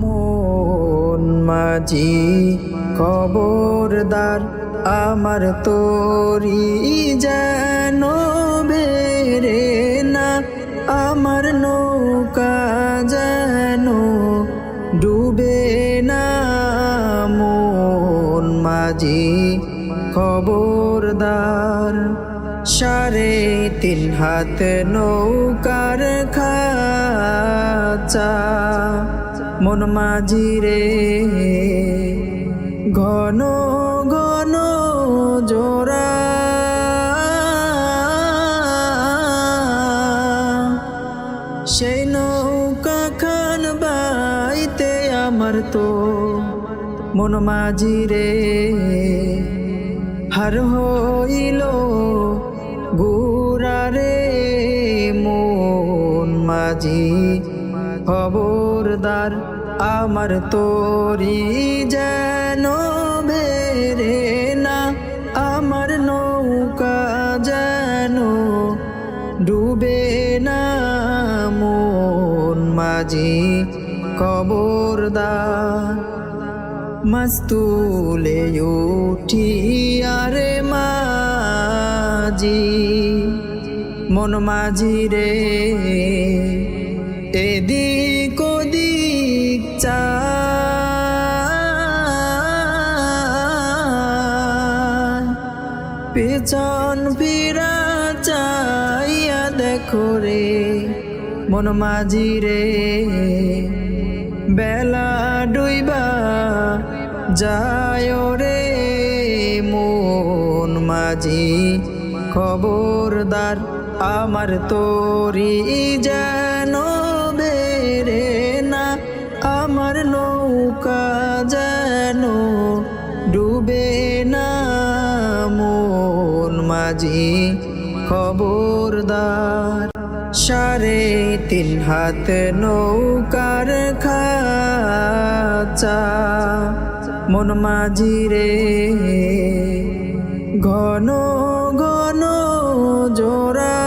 মন মাঝি, খবরদার আমার তোরি যেন বেরে না, আমার নৌকা যেন ডুবে না। মন মাঝি, খবরদার, সাড়ে তিন হাত নৌকার খাচা। মন মাঝি রে। ঘন ঘন জোড়া। সেই নৌকা খান বাইতে আমার তো মন মাঝি রে। হার হইল খবরদার আমার তোরি যেন বেরে না, আমার নৌকা যেন ডুবে না। মন মাঝি খবরদার মস্তুলে উঠি আরে মাঝি, মন মাঝি রে, এদিক পেছন ফিরা চাইয়া দেখো রে, মন মাঝি রে। বেলা ডুইবা যায় রে, মন মাঝি খবরদার আমার তোরি যেন মন মাঝি খবরদার। সাড়ে তিন হাত নৌকার খাচা। মন মাঝি রে, ঘন ঘন জোড়া।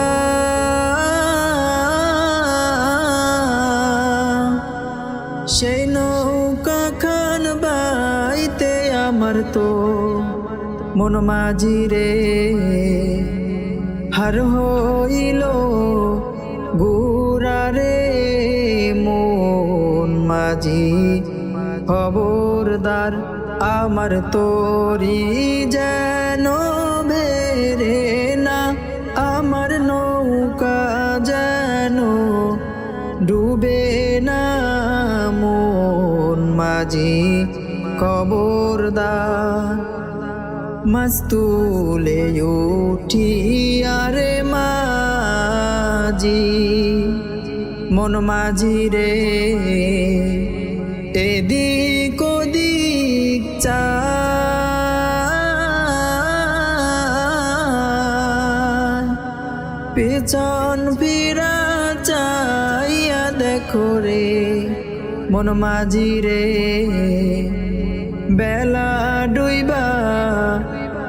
সেই নৌকা খান বাইতে আমার তো মন মাঝি রে, হার হইল গুরারে মন মাঝি খবরদার আমার তোরি যেন বেরে না, আমার নৌকা যেন ডুবে না, মন মাঝি খবরদার মস্তুলে উঠি আরে মাঝি, মন মাঝি রে, এদিক ওদিক চা। পেছন ফিরা চাইয়া দেখো রে, মন মাঝি রে, বেলা ডুইবা